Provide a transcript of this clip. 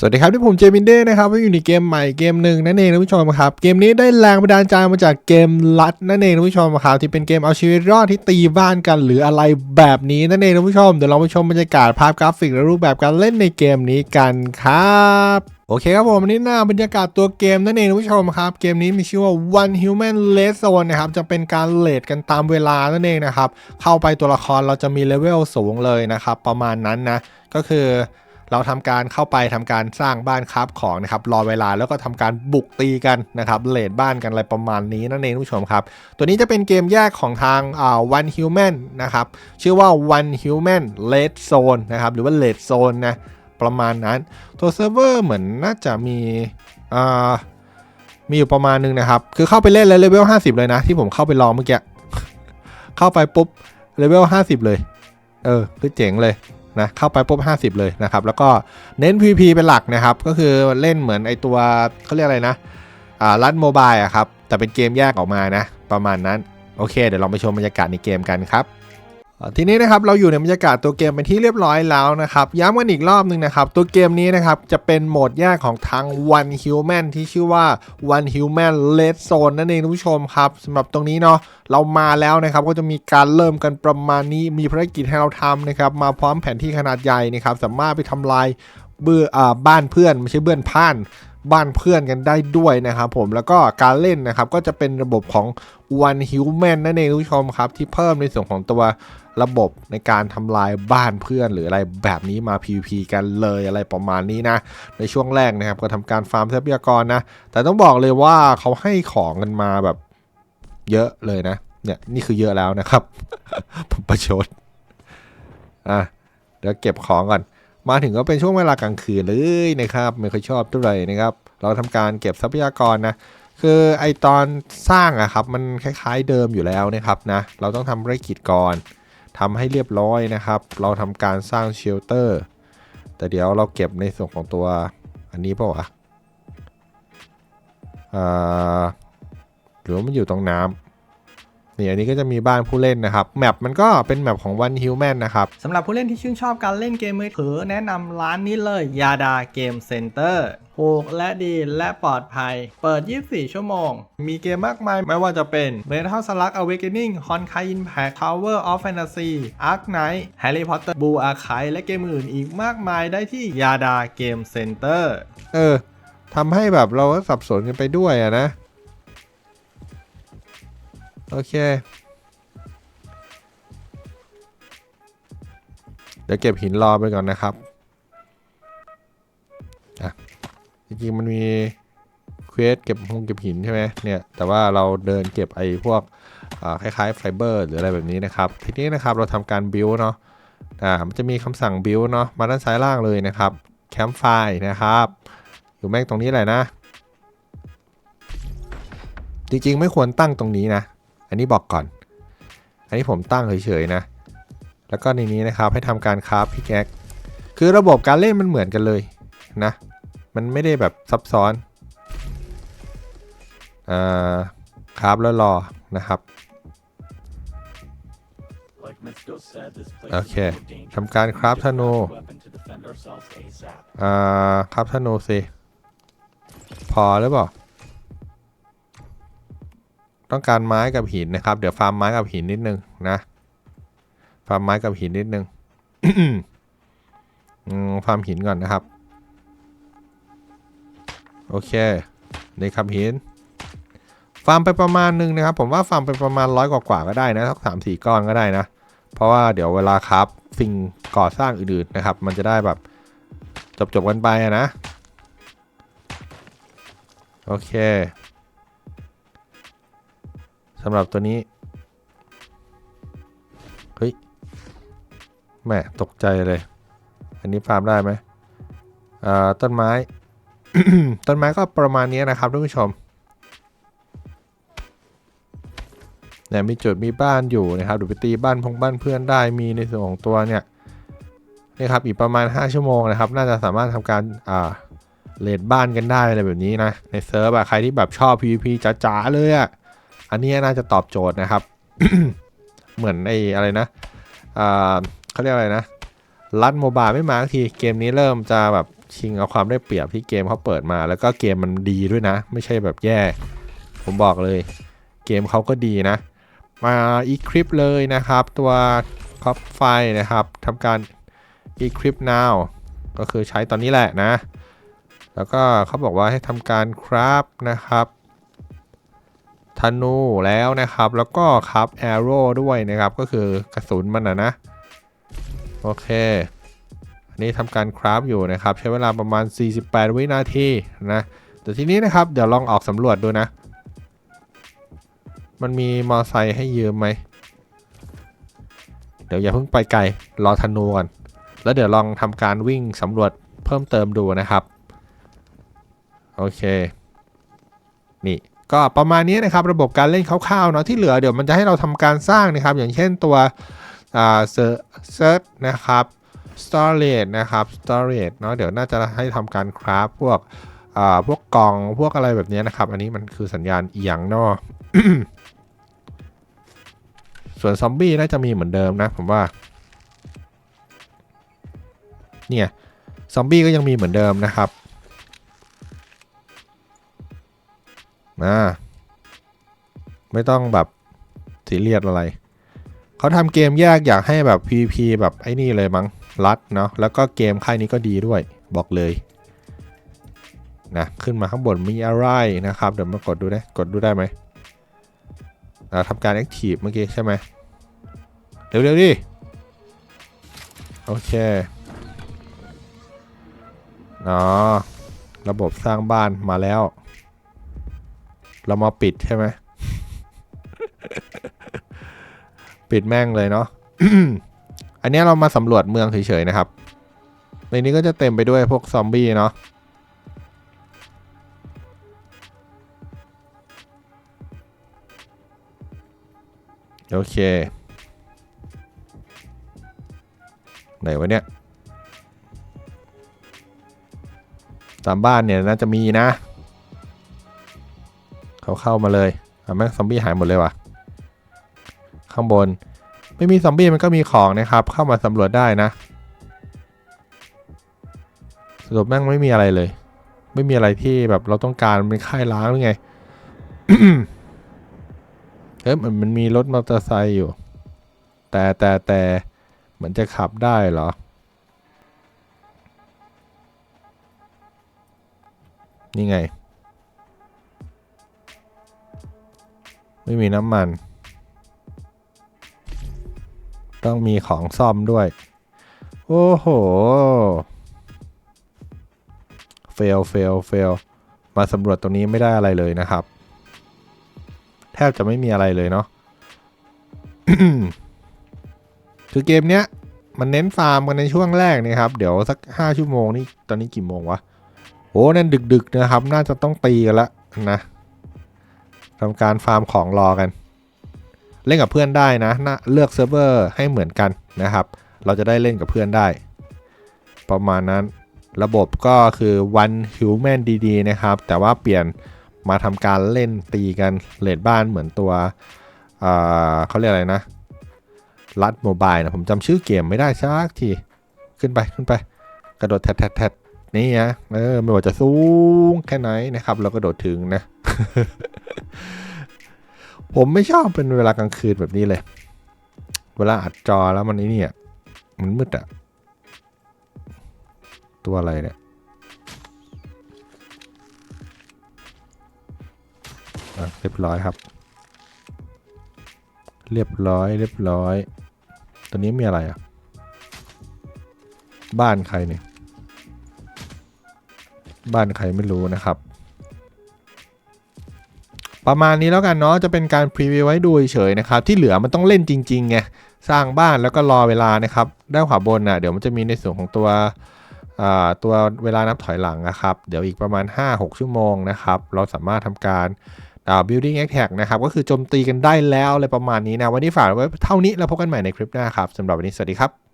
สวัสดีครับที่ผมเจมินเด้นะครับว่าอยู่ในเกมใหม่เกมหนึ่งนั่นเองนะผู้ชมครับเกมนี้ได้แรงบันดาลใจมาจากเกมลัดนั่นเองนะผู้ชมครับที่เป็นเกมเอาชีวิตรอดที่ตีบ้านกัน หรืออะไรแบบนี้นั่นเองนะผู้ชมเดี๋ยวเราไปชมบรรยากาศภาพกราฟิกและรูปแบบการเล่นในเกมนี้กันครับโอเคครับผมนนี้หน้าบรรยากาศตัวเกมนั่นเองนะผู้ชมครับ เกมนี้มีชื่อว่า One Human l e s Zone นะครับจะเป็นการเลดกันตามเวลานั่นเองนะครับเข้าไปตัวละครเราจะมีเลเวลสูงเลยนะครับประมาณนั้นนะก็คือ เราทำการเข้าไปทำการสร้างบ้านคราฟของนะครับรอเวลาแล้วก็ทำการบุกตีกันนะครับเลดบ้านกันอะไรประมาณนี้นั่นเองผู้ชมครับ ตัวนี้จะเป็นเกมแยกของทางอ่า One Human นะครับชื่อว่า One Human Red Zone นะครับหรือว่า Red Zone นะประมาณนั้นตัวเซิร์ฟเวอร์เหมือนน่าจะมีอ่ามีอยู่ประมาณนึงนะครับ คือเข้าไปเล่นแล้วเลเวล 50 เลยนะ ที่ผมเข้าไปลองเมื่อกี้ เข้าไปปุ๊บเลเวล 50 เลย เออ คือเจ๋งเลย นะเข้าไปปุ๊บ50 เลยนะครับแล้วก็เน้น PVP เป็นหลักนะครับก็คือเล่นเหมือนไอตัวเขาเรียกอะไรนะอ่ารัดโมบายอะครับแต่เป็นเกมแยกออกมานะประมาณนั้นโอเค เดี๋ยวเราไปชมบรรยากาศในเกมกันครับ ทีนี้นะครับเราอยู่ในบรรยากาศตัวเกมเป็นที่เรียบร้อยแล้วนะครับ ย้ำกันอีกรอบหนึ่งนะครับ ตัวเกมนี้นะครับจะเป็นโหมดแยกของทาง One Human ที่ชื่อว่า One Human Red Zone นั่นเองท่านผู้ชมครับสำหรับตรงนี้เนาะเรามาแล้วนะครับก็จะมีการเริ่มกันประมาณนี้มีภารกิจให้เราทำนะครับมาพร้อมแผนที่ขนาดใหญ่นะครับสามารถไปทำลายเบื่ออบ้านเพื่อนไม่ใช่เบื่อนพ่าน บ้านเพื่อนกันได้ด้วยนะครับผมแล้วก็การเล่นนะครับก็จะเป็นระบบของ One Human นั่นเองทุกผู้ชมครับที่เพิ่มในส่วนของตัวระบบในการทำลายบ้านเพื่อนหรืออะไรแบบนี้มา PVP กันเลยอะไรประมาณนี้นะ ในช่วงแรกนะครับก็ทำการฟาร์มทรัพยากรนะ แต่ต้องบอกเลยว่าเขาให้ของกันมาแบบเยอะเลยนะเนี่ยนี่คือเยอะแล้วนะครับ ผมประชดอะเดี๋ยวเก็บของก่อน มาถึงก็เป็นช่วงเวลากลางคืนเลยนะครับไม่ค่อยชอบเท่าไหร่นะครับ เราทำการเก็บทรัพยากรนะคือไอตอนสร้างอะครับมันคล้ายๆเดิมอยู่แล้วนะครับนะเราต้องทำภารกิจก่อนทำให้เรียบร้อยนะครับ เราทำการสร้างเชลเตอร์แต่เดี๋ยวเราเก็บในส่วนของตัวอันนี้เปล่าวะหรือว่ามันอยู่ตรงน้ำ นี่อันนี้ก็จะมีบ้านผู้เล่นนะครับ แมปมันก็เป็นแมปของ One Human นะครับสำหรับผู้เล่นที่ชื่นชอบการเล่นเกมมือถือแนะนำร้านนี้เลยยาดาเกมเซ็นเตอร์ถูกและดีและปลอดภัย เปิด 24 ชั่วโมง มีเกมมากมาย ไม่ว่าจะเป็น Metal Slug Awakening Honkai Impact Tower of Fantasy Ark Knight Harry Potter Blue Archive และเกมอื่นอีกมากมายได้ที่ยาดาเกมเซ็นเตอร์เออทำให้แบบเราก็สับสนกันไปด้วยอะนะ โอเค เดี๋ยวเก็บหินรอไปก่อนนะครับอะจริงๆมันมีเควสเก็บหงเก็บหินใช่ไหมเนี่ยแต่ว่าเราเดินเก็บไอ้พวกคล้ายๆไฟเบอร์หรืออะไรแบบนี้นะครับทีนี้นะครับเราทำการบิวเนาะอ่ามันจะมีคำสั่งบิวเนาะมาด้านซ้ายล่างเลยนะครับแคมป์ไฟนะครับ อยู่แม่งตรงนี้แหละนะ จริงๆไม่ควรตั้งตรงนี้นะ อันนี้บอกก่อน อันนี้ผมตั้งเฉยๆนะ แล้วก็ในนี้นะครับให้ทำการคราฟพิกแอคคือระบบการเล่นมันเหมือนกันเลยนะ มันไม่ได้แบบซับซ้อนอ่าคราฟแล้วรอนะครับโอเคทำการคราฟธนูอ่าคราฟธนูสิพอหรือเปล่า ต้องการไม้กับหินนะครับ เดี๋ยวฟาร์มไม้กับหินนิดนึงนะ ฟาร์มไม้กับหินนิดนึงฟาร์มหินก่อนนะครับ โอเคนี่ครับหิน ฟาร์มไปประมาณหนึงนะครับ ผมว่าฟาร์มไปประมาณร้อยกว่าก็ได้นะสักสามสี่ก้อนก็ได้นะ เพราะว่าเดี๋ยวเวลาครับสิ่งก่อสร้างอื่นๆนะครับ มันจะได้แบบจบๆกันไปนะ โอเคำหรับตัวนี้ เฮ้ยแม่ตกใจเลย อันนี้ฟาร์มได้ไหมต้นไม้ ต้นไม้ก็ประมาณนี้นะครับท่านผู้ชมเนี่ยมีจุดมีบ้านอยู่นะครับเดูไปตีบ้านพงบ้านเพื่อนได้มีในส่วนของตัวเนี่ยนี่ครับอีกประมาณ 5 ชั่วโมงนะครับ น่าจะสามารถทำการอ่าเลดบ้านกันได้อะไรแบบนี้นะในเซิร์ฟอะใครที่แบบชอบ PVP จ๋าๆเลยอะ อันนี้น่าจะตอบโจทย์นะครับ เหมือนไอ้อะไรนะเขาเรียกอะไรนะรัดโมบายไม่มาทีเกมนี้เริ่มจะแบบชิงเอาความได้เปรียบที่เกมเขาเปิดมา แล้วก็เกมมันดีด้วยนะ ไม่ใช่แบบแย่ ผมบอกเลย เกมเขาก็ดีนะ มาอีคลิปเลยนะครับ ตัวคอปไฟนะครับทำการ equip now ก็คือใช้ตอนนี้แหละนะ แล้วก็เขาบอกว่าให้ทำการคราฟนะครับ ธนูแล้วนะครับ แล้วก็ครับ arrow ด้วยนะครับ ก็คือกระสุนมันนะนะ โอเค อันนี้ทำการคราฟอยู่นะครับ ใช้เวลาประมาณ 48 วินาทีนะ แต่ทีนี้นะครับ เดี๋ยวลองออกสำรวจดูนะ มันมีมอไซค์ให้ยืมไหม เดี๋ยวอย่าเพิ่งไปไกล รอธนูก่อน แล้วเดี๋ยวลองทำการวิ่งสำรวจเพิ่มเติมดูนะครับ โอเค นี่ ก็ประมาณนี้นะครับระบบการเล่นคร่าวๆเนาะที่เหลือเดี๋ยวมันจะให้เราทำการสร้างนะครับ อย่างเช่นตัวเซิร์ชนะครับ storage นะครับ storage เนาะเดี๋ยวน่าจะให้ทำการคราฟพวกอ่าพวกกล่องพวกอะไรแบบนี้นะครับ อันนี้มันคือสัญญาณอีหยังเนาะส่วนซอมบี้น่าจะมีเหมือนเดิมนะผมว่า เนี่ย ซอมบี้ก็ยังมีเหมือนเดิมนะครับ นะไม่ต้องแบบสีเรียสอะไร เขาทำเกมแยกอยากให้แบบ PVP แบบไอ้นี่เลยมั้งรัดเนาะแล้วก็เกมค่ายนี้ก็ดีด้วยบอกเลยนะขึ้นมาข้างบนมีอะไรนะครับ เดี๋ยวมากดดูได้กดดูได้ไหมเราทำการ Active เมื่อกี้ใช่ไหมเร็วๆดิ โอเคอ๋อระบบสร้างบ้านมาแล้ว เรามาปิดใช่ไหมปิดแม่งเลยเนาะอันเนี้ยเรามาสำรวจเมืองเฉยๆนะครับ ในนี้ก็จะเต็มไปด้วยพวกซอมบี้เนาะโอเค ไหนวะเนี่ย ตามบ้านเนี่ยน่าจะมีนะ เขาเข้ามาเลยอะแม่งซอมบี้หายหมดเลยว่ะ ข้างบน ไม่มีซอมบี้มันก็มีของนะครับ เข้ามาสำรวจได้นะสรุปแม่งไม่มีอะไรเลย ไม่มีอะไรที่แบบเราต้องการมันเป็นค่ายล้างหรือไงเฮ้ยมันมันมีรถมอเตอร์ไซค์อยู่ แต่แต่แต่เหมือนจะขับได้เหรอ นี่ไง ไม่มีน้ำมัน ต้องมีของซ่อมด้วย โอ้โห เฟล เฟล เฟล มาสำรวจตรงนี้ไม่ได้อะไรเลยนะครับ แทบจะไม่มีอะไรเลยเนาะคือเกมเนี้ยมันเน้นฟาร์มกันในช่วงแรกนี่ครับ เดี๋ยวสัก 5 ชั่วโมงนี่ตอนนี้กี่โมงวะโอ้นั่นดึกๆนะครับ น่าจะต้องตีกันละนะ ทำการฟาร์มของรอกัน เล่นกับเพื่อนได้นะนะเลือกเซิร์ฟเวอร์ให้เหมือนกันนะครับ เราจะได้เล่นกับเพื่อนได้ ประมาณนั้นระบบก็คือ one human ดีๆนะครับ แต่ว่าเปลี่ยนมาทำการเล่นตีกันเลดบ้านเหมือนตัวเเขาเรียกอะไรนะรัดโมบายนะผมจำชื่อเกมไม่ได้สักที ขึ้นไปขึ้นไป กระโดดแทดแทดแทดนี่นะเออไม่ว่าจะสูงแค่ไหนนะครับ เราก็โดดถึงนะ ผมไม่ชอบเป็นเวลากลางคืนแบบนี้เลย เวลาอัดจอแล้วมันไอ้นี่อะมันมืดอะตัวอะไรเนี่ยเรียบร้อยครับ เรียบร้อยเรียบร้อย ตัวนี้มีอะไรอะ บ้านใครเนี่ย บ้านใครไม่รู้นะครับ ประมาณนี้แล้วกันเนาะจะเป็นการพรีวิวไว้ดูเฉยนะครับ ที่เหลือมันต้องเล่นจริงๆไงสร้างบ้านแล้วก็รอเวลานะครับด้านขวาบนนะ่ะเดี๋ยวมันจะมีในส่วนของตัวอ่าตัวเวลานับถอยหลังนะครับ เดี๋ยวอีกประมาณ 5-6 ชั่วโมงนะครับ เราสามารถทำการอ่า building attack นะครับ ก็คือโจมตีกันได้แล้วอะไรประมาณนี้นะ วันนี้ฝากไว้เท่านี้แล้วพบกันใหม่ในคลิปหน้าครับสำหรับวันนี้สวัสดีครับ